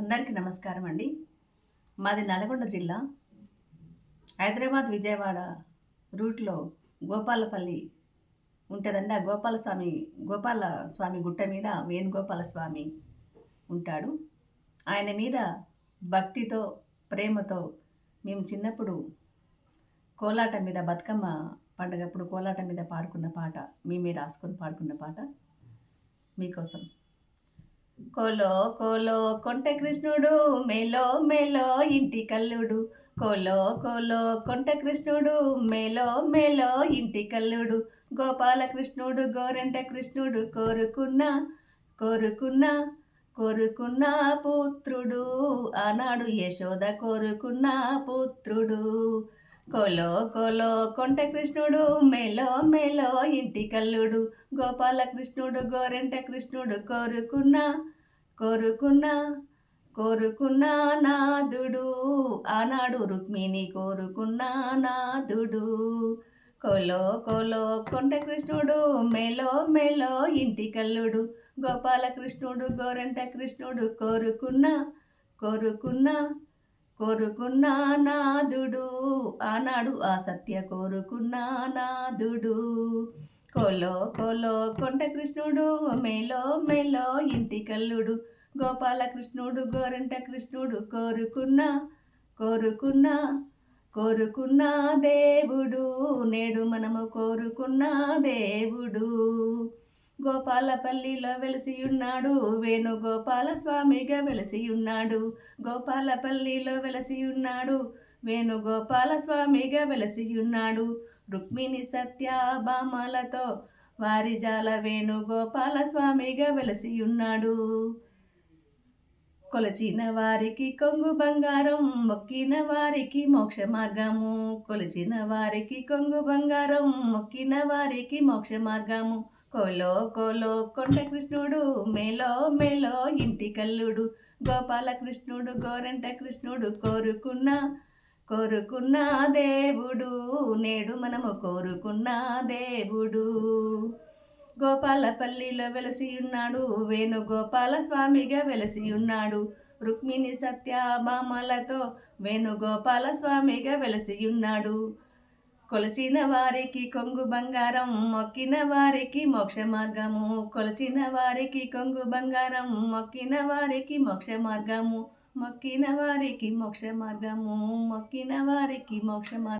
అందరికీ నమస్కారం అండి. మాది నల్గొండ జిల్లా. హైదరాబాద్ విజయవాడ రూట్లో గోపాలపల్లి ఉంటుందండి. ఆ గోపాల స్వామి గోపాల స్వామి గుట్ట మీద వేణుగోపాల స్వామి ఉంటాడు. ఆయన మీద భక్తితో ప్రేమతో మేము చిన్నప్పుడు కోలాట మీద బతుకమ్మ పండగప్పుడు కోలాట మీద పాడుకున్న పాట మేమే రాసుకొని పాడుకున్న పాట మీకోసం. కోలో కోలో కొంట కృష్ణుడు మేలో మేలో ఇంటి కల్లుడు. కోలో కోలో కొంట కృష్ణుడు మేలో మేలో ఇంటి కల్లుడు. గోపాలకృష్ణుడు గోరెంట కృష్ణుడు కోరుకున్న కోరుకున్న కోరుకున్న పుత్రుడు. ఆనాడు యశోద కోరుకున్న పుత్రుడు. కోలో కోలో కొంట కృష్ణుడు మేలో మేలో ఇంటి కల్లుడు. గోపాలకృష్ణుడు గోరెంట కృష్ణుడు కోరుకున్న కోరుకున్న కోరుకున్న నాదుడు. ఆనాడు రుక్మిణి కోరుకున్న నాదుడు. కోలో కోలో కొంట కృష్ణుడు మేలో మేలో ఇంటి కల్లుడు. గోపాలకృష్ణుడు గోరంట కృష్ణుడు కోరుకున్న కోరుకున్న కోరుకున్న నాదుడు. ఆనాడు ఆ సత్య కోరుకున్న నాదుడు. కోలో కోలో కొండ కృష్ణుడు మేలో మేలో ఇంటి కల్లుడు గోపాలకృష్ణుడు గోరంట కృష్ణుడు కోరుకున్న కోరుకున్న కోరుకున్న దేవుడు. నేడు మనము కోరుకున్న దేవుడు. గోపాలపల్లిలో వెలిసి ఉన్నాడు వేణుగోపాల స్వామిగా వెలిసి ఉన్నాడు గోపాలపల్లిలో వెలసియున్నాడు వేణుగోపాల స్వామిగా వెలసి ఉన్నాడు రుక్మిణి సత్యాభామలతో వారి జాల వేణుగోపాల స్వామిగా వెలసి ఉన్నాడు కొలచిన వారికి కొంగు బంగారం మొక్కిన వారికి మోక్ష మార్గము. కొలిచిన వారికి కొంగు బంగారం మొక్కిన వారికి మోక్ష మార్గము. కోలో కోలో కొండ కృష్ణుడు మేలో మేలో ఇంటి కల్లుడు. గోపాలకృష్ణుడు గోరంట కృష్ణుడు కోరుకున్న కోరుకున్న దేవుడు నేడు మనము కోరుకున్న దేవుడు. గోపాలపల్లిలో వెలసి ఉన్నాడు వేణుగోపాల స్వామిగా వెలసి ఉన్నాడు. రుక్మిణి సత్యభామలతో వేణుగోపాల స్వామిగా వెలసి ఉన్నాడు. కొలచిన వారికి కొంగు బంగారం మొక్కిన వారికి మోక్ష మార్గము. కొలచిన వారికి కొంగు బంగారం మొక్కిన వారికి మోక్ష మార్గము. మొక్కిన వారికి మోక్ష మార్గము మొక్కిన వారికి మోక్ష మార్గం